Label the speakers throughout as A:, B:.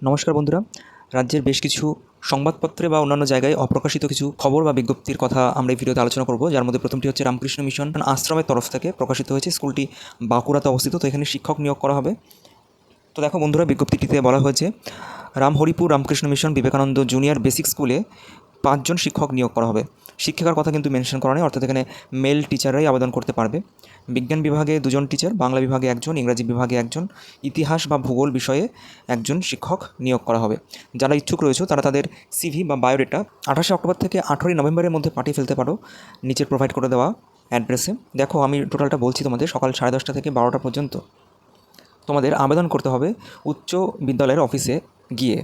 A: নমস্কার বন্ধুরা। রাজ্যের বেশ কিছু সংবাদপত্রে বা অন্যান্য জায়গায় অপ্রকাশিত কিছু খবর বা বিজ্ঞপ্তির কথা আমরা এই ভিডিওতে আলোচনা করব। যার মধ্যে প্রথমটি হচ্ছে রামকৃষ্ণ মিশন আশ্রমের তরফ থেকে প্রকাশিত হয়েছে। স্কুলটি বাঁকুড়াতে অবস্থিত, তো এখানে শিক্ষক নিয়োগ করা হবে। তো দেখো বন্ধুরা, বিজ্ঞপ্তিটিতে বলা হয়েছে, Ramharipur Ramakrishna mission Vivekananda junior basic স্কুলে পাঁচজন শিক্ষক নিয়োগ করা হবে। শিক্ষিকার কথা কিন্তু মেনশন করা নেই, অর্থাৎ এখানে মেল টিচাররাই আবেদন করতে পারবে। বিজ্ঞান বিভাগে দুজন টিচার বাংলা বিভাগে একজন, ইংরাজি বিভাগে একজন, ইতিহাস বা ভূগোল বিষয়ে একজন শিক্ষক নিয়োগ করা হবে। যারা ইচ্ছুক রয়েছে, তারা তাদের সিভি বা বায়োডেটা আঠাশে অক্টোবর থেকে আঠেরোই নভেম্বরের মধ্যে পাঠিয়ে ফেলতে পারো নিচের প্রোভাইড করে দেওয়া অ্যাড্রেসে দেখো, আমি টোটালটা বলছি তোমাদের, সকাল সাড়ে দশটা থেকে বারোটা পর্যন্ত। তোমাদের আবেদন করতে হবে উচ্চ বিদ্যালয়ের অফিসে গিয়ে।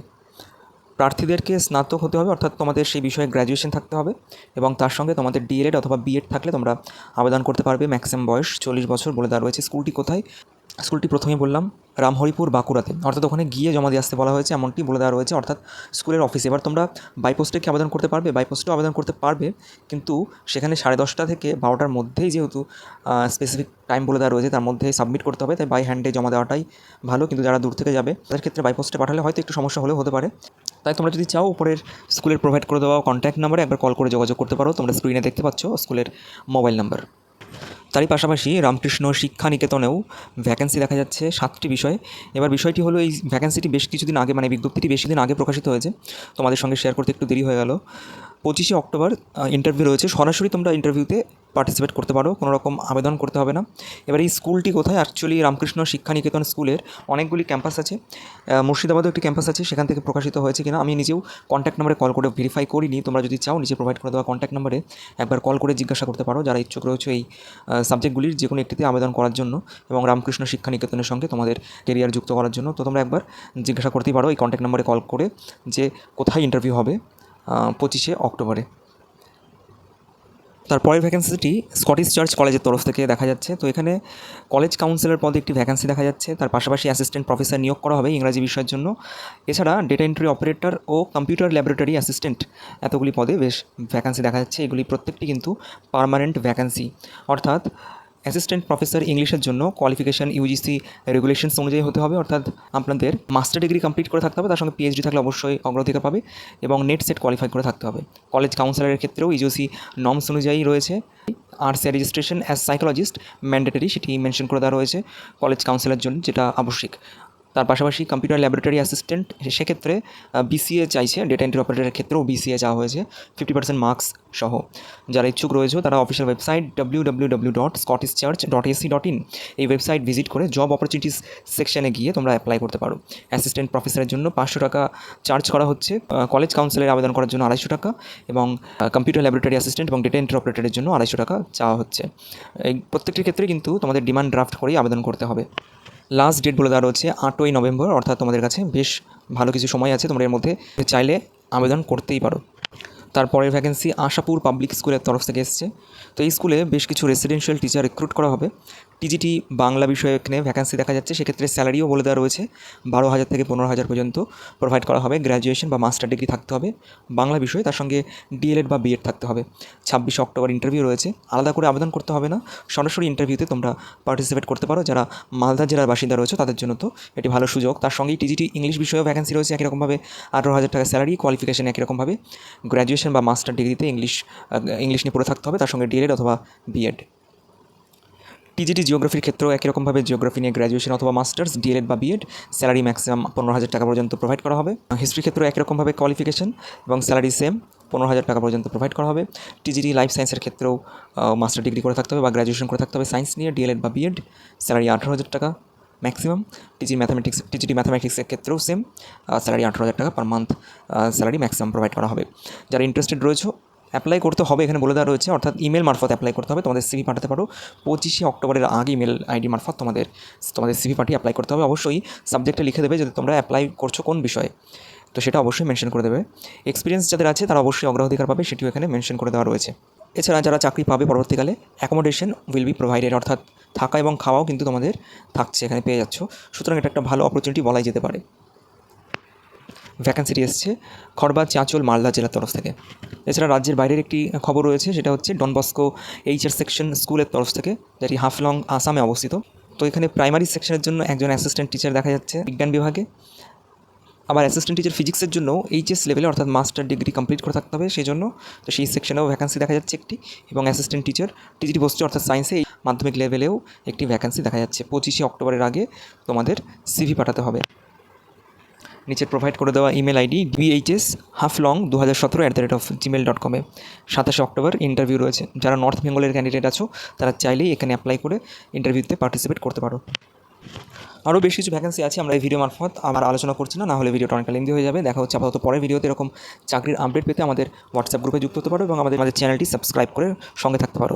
A: প্রার্থীদেরকে স্নাতক হতে হবে, অর্থাৎ তোমাদের সেই বিষয়ে গ্র্যাজুয়েশন থাকতে হবে এবং তার সঙ্গে তোমাদের ডিএলএড অথবা বিএড থাকলে তোমরা আবেদন করতে পারবে ম্যাক্সিমাম বয়স চল্লিশ বছর বলে দেওয়া রয়েছে স্কুলটি কোথায়? স্কুলটি প্রথমেই বললাম রামহরিপুর বাঁকুড়াতে। অর্থাৎ ওখানে গিয়ে জমা দিয়ে আসতে বলা হয়েছে, এমনটি বলে দেওয়া রয়েছে, অর্থাৎ স্কুলের অফিসে এবার তোমরা বাই পোস্টে কি আবেদন করতে পারবে? বাই পোস্টেও আবেদন করতে পারবে, কিন্তু সেখানে সাড়ে দশটা থেকে বারোটার মধ্যেই যেহেতু স্পেসিফিক টাইম বলে দেওয়া রয়েছে, তার মধ্যে সাবমিট করতে হবে, তাই বাই হ্যান্ডে জমা দেওয়াটাই ভালো। কিন্তু যারা দূর থেকে যাবে, তাদের ক্ষেত্রে বাইপোস্টে পাঠালে হয়তো একটু সমস্যা হলেও হতে পারে। তাই তোমরা যদি চাও উপরের স্কুলের প্রোভাইড করে দেওয়া কন্ট্যাক্ট নাম্বারে একবার কল করে যোগাযোগ করতে পারো, তোমরা স্ক্রিনে দেখতে পাচ্ছ স্কুলের মোবাইল নাম্বার তারই পাশাপাশি রামকৃষ্ণ শিক্ষা নিকেতনেও ভ্যাকেন্সি দেখা যাচ্ছে সাতটি বিষয়। এবার বিষয়টি হলো এই ভ্যাকেন্সিটি বেশ কিছুদিন আগে মানে বিজ্ঞপ্তিটি বেশি দিন আগে প্রকাশিত হয়েছে। তোমাদের সঙ্গে শেয়ার করতে একটু দেরি হয়ে গেল। পঁচিশে অক্টোবর ইন্টারভিউ রয়েছে। সরাসরি তোমরা ইন্টারভিউতে পার্টিসিপেট করতে পারো কোনো রকম আবেদন করতে হবে না। এবার এই স্কুলটি কোথায়? অ্যাকচুয়ালি রামকৃষ্ণ শিক্ষা নিকেতন স্কুলের অনেকগুলি ক্যাম্পাস আছে। মুর্শিদাবাদেও একটি ক্যাম্পাস আছে, সেখান থেকে প্রকাশিত হয়েছে কিনা আমি নিজেও কন্ট্যাক্ট নাম্বারে কল করে ভেরিফাই করিনি। তোমরা যদি চাও নিচে প্রোভাইড করে দেওয়া কন্ট্যাক্ট নাম্বারে একবার কল করে জিজ্ঞাসা করতে পারো। যারা ইচ্ছুক রয়েছে এই সাবজেক্টগুলির যে কোনো একটিতে আবেদন করার জন্য এবং রামকৃষ্ণ শিক্ষা নিকেতনের সঙ্গে তোমাদের কেরিয়ার যুক্ত করার জন্য। তো তোমরা একবার জিজ্ঞাসা করতেই পারো এই কন্ট্যাক্ট নাম্বারে কল করে যে কোথায় ইন্টারভিউ হবে। পঁচিশে অক্টোবরে। তারপরের ভ্যাকেন্সিটি স্কটিশ চার্চ কলেজের তরফ থেকে দেখা যাচ্ছে। তো এখানে কলেজ কাউন্সিলর পদে একটি ভ্যাকেন্সি দেখা যাচ্ছে। তার পাশাপাশি অ্যাসিস্ট্যান্ট প্রফেসর নিয়োগ করা হবে ইংরাজি বিষয়ের জন্য। এছাড়া ডেটা এন্ট্রি অপারেটর ও কম্পিউটার ল্যাবরেটরি অ্যাসিস্ট্যান্ট এতগুলি পদে বেশ ভ্যাকেন্সি দেখা যাচ্ছে। এগুলি প্রত্যেকটি কিন্তু পার্মানেন্ট ভ্যাকেন্সি অর্থাৎ অ্যাসিস্ট্যান্ট প্রফেসর ইংলিশের জন্য কোয়ালিফিকেশান ইউজিসি রেগুলেশনস অনুযায়ী হতে হবে, অর্থাৎ আপনাদের মাস্টার ডিগ্রি কমপ্লিট করে থাকতে হবে, তার সঙ্গে পিএইচডি থাকলে অবশ্যই অগ্রাধিকার পাবে এবং নেট সেট কোয়ালিফাই করে থাকতে হবে। কলেজ কাউন্সিলরের ক্ষেত্রেও ইউজিসি নর্মস অনুযায়ী রয়েছে। Arts registration as psychologist mandatory সেটি মেনশন করে দেওয়া রয়েছে কলেজ কাউন্সিলের জন্য, যেটা আবশ্যিক। তার পাশাপাশি কম্পিউটার ল্যাবরেটরি অ্যাসিস্ট্যান্ট সেক্ষেত্রে বিসিএ চাইছে ডেটা এন্ট্রি অপারেটরের ক্ষেত্রেও বিসিএ চাওয়া হয়েছে ফিফটি পার্সেন্ট মার্কস সহ। যারা ইচ্ছুক রয়েছে, তারা official website W W W dot Scottish Church dot AC dot in এই ওয়েবসাইট ভিজিট করে জব অপরচুনিটিস সেকশনে গিয়ে তোমরা অ্যাপ্লাই করতে পারো। অ্যাসিস্ট্যান্ট প্রফেসরের জন্য পাঁচশো টাকা চার্জ করা হচ্ছে কলেজ কাউন্সিলের আবেদন করার জন্য আড়াইশো টাকা এবং কম্পিউটার ল্যাবরেটরি অ্যাসিস্ট্যান্ট এবং ডেটা এন্ট্রি অপারেটরের জন্য আড়াইশো টাকা চাওয়া হচ্ছে। এই প্রত্যেকটির ক্ষেত্রে কিন্তু তোমাদের ডিমান্ড ড্রাফট করেই আবেদন করতে হবে। লাস্ট ডেট বলে দেওয়া রয়েছে আটই নভেম্বর, অর্থাৎ তোমাদের কাছে বেশ ভালো কিছু সময় আছে, তোমরা এর মধ্যে চাইলে আবেদন করতেই পারো। তারপরের ভ্যাকেন্সি আশাপুর পাবলিক স্কুলের তরফ থেকে এসছে। তো এই স্কুলে বেশ কিছু রেসিডেন্সিয়াল টিচার রিক্রুট করা হবে। টিজিটি বাংলা বিষয়ে এখানে ভ্যাকেন্সি দেখা যাচ্ছে, সেক্ষেত্রে স্যালারিও বলে দেওয়া রয়েছে, বারো হাজার থেকে পনেরো হাজার পর্যন্ত প্রোভাইড করা হবে গ্র্যাজুয়েশন বা মাস্টার ডিগ্রি থাকতে হবে, বাংলা বিষয়ে তার সঙ্গে ডিএলএড বা বিএড থাকতে হবে, ছাব্বিশে অক্টোবর ইন্টারভিউ রয়েছে, আলাদা করে আবেদন করতে হবে না, সরাসরি ইন্টারভিউতে তোমরা পার্টিসিপেট করতে পারো, যারা মালদা জেলার বাসিন্দা রয়েছে তাদের জন্য তো এটি ভালো সুযোগ, তার সঙ্গেই টিজিটি ইংলিশ বিষয়েও ভ্যাকেন্সি রয়েছে, একই রকমভাবে আঠারো হাজার টাকা স্যালারি কোয়ালিফিকেশন একই রকমভাবে গ্র্যাজুয়েশন বা মাস্টার ডিগ্রিতে ইংলিশ ইংলিশ নিয়ে পড়ে থাকতে হবে, তার সঙ্গে ডিএলএড অথবা বিএড টিজিটি জিওগ্রাফির ক্ষেত্রেও একই রকমভাবে জিওগ্রাফি নিয়ে গ্র্যাজুয়েশন অথবা মাস্টার্স ডিএলএড বা বিএড স্যালারি ম্যাক্সিমাম পনেরো হাজার টাকা পর্যন্ত প্রোভাইড করা হবে। হিস্ট্রি ক্ষেত্রেও একই রকমভাবে কোয়ালিফিকেশন এবং স্যালারি সেম পনেরো হাজার টাকা পর্যন্ত প্রোভাইড করা হবে। টিজিটি লাইফ সায়েন্সের ক্ষেত্রেও মাস্টার ডিগ্রি করে থাকতে হবে বা গ্র্যাজুয়েশন করে থাকতে হবে সায়েন্স নিয়ে ডিএলএড বা বিএড স্যালারি আঠারো হাজার টাকা ম্যাক্সিমাম টিজি ম্যাথামেটিক্স টিজিটি ম্যাথামেটিক্সের ক্ষেত্রেও সেম স্যালারি আঠারো হাজার টাকা per month salary maximum provide করা হবে। যারা ইন্টারেস্টেড রয়েছে অ্যাপ্লাই করতে হবে এখানে বলে দেওয়া রয়েছে, অর্থাৎ ইমেল মারফত অ্যাপ্লাই করতে হবে। তোমাদের সিভি পাঠাতে পারো। পঁচিশে অক্টোবরের আগে ইমেল আইডি মারফত তোমাদের তোমাদের সিভি পাঠিয়ে অ্যাপ্লাই করতে হবে। অবশ্যই সাবজেক্টে লিখে দেবে যদি তোমরা অ্যাপ্লাই করছ কোন বিষয়ে। তো সেটা অবশ্যই মেনশন করে দেবে। এক্সপিরিয়েন্স যাদের আছে, তারা অবশ্যই অগ্রাধিকার পাবে, সেটিও এখানে মেনশন করে দেওয়া রয়েছে। এছাড়া যারা চাকরি পাবে পরবর্তীকালে অ্যাকোমোডেশন উইল বি প্রোভাইডেড অর্থাৎ থাকা এবং খাওয়াও কিন্তু তোমাদের থাকছে, এখানে পেয়ে যাচ্ছ। সুতরাং এটা একটা ভালো অপরচুনিটি বলাই যেতে পারে। ভ্যাকান্সিটি এসছে খড়বা চাঁচল, মালদা জেলার তরফ থেকে। এছাড়া রাজ্যের বাইরের একটি খবর রয়েছে, সেটা হচ্ছে ডনবস্কো এইচআর সেকশন স্কুলের তরফ থেকে, যেটি হাফলং, আসামে অবস্থিত। তো এখানে প্রাইমারি সেকশনের জন্য একজন অ্যাসিস্ট্যান্ট টিচার দেখা যাচ্ছে বিজ্ঞান বিভাগে। আবার অ্যাসিস্ট্যান্ট টিচার ফিজিক্সের জন্য এইচএস লেভেলে, অর্থাৎ মাস্টার ডিগ্রি কমপ্লিট করে থাকতে হবে সেই জন্য তো সেই সেকশনেও ভ্যাকান্সি দেখা যাচ্ছে একটি। এবং অ্যাসিস্ট্যান্ট টিচার টিজিটি পোস্টে, অর্থাৎ সায়েন্সে এই মাধ্যমিক লেভেলেও একটি ভ্যাকান্সি দেখা যাচ্ছে। পঁচিশে অক্টোবরের আগে তোমাদের সিভি পাঠাতে হবে। নিচে প্রোভাইড করে দেওয়া email ID DHS half long দু হাজার সতেরো at the rate of Gmail dot কমে সাতাশে অক্টোবর ইন্টারভিউ রয়েছে। যারা নর্থ বেঙ্গলের ক্যান্ডিডেট আছো, তারা চাইলেই এখানে অ্যাপ্লাই করে ইন্টারভিউতে পার্টিসিপেট করতে পারো। আরও বেশ কিছু ভ্যাকেন্সি আছে, আমরা এই ভিডিও মারফত আমার আলোচনা করছি না না হলে ভিডিওটা অনেকটা লেন্দি হয়ে যাবে। দেখা হচ্ছে আপাতত পরের ভিডিওতে এরকম চাকরির আপডেট পেতে আমাদের হোয়াটসঅ্যাপ গ্রুপে যুক্ত হতে পারো এবং আমাদের আমাদের চ্যানেলটি সাবস্ক্রাইব করে সঙ্গে থাকতে পারো।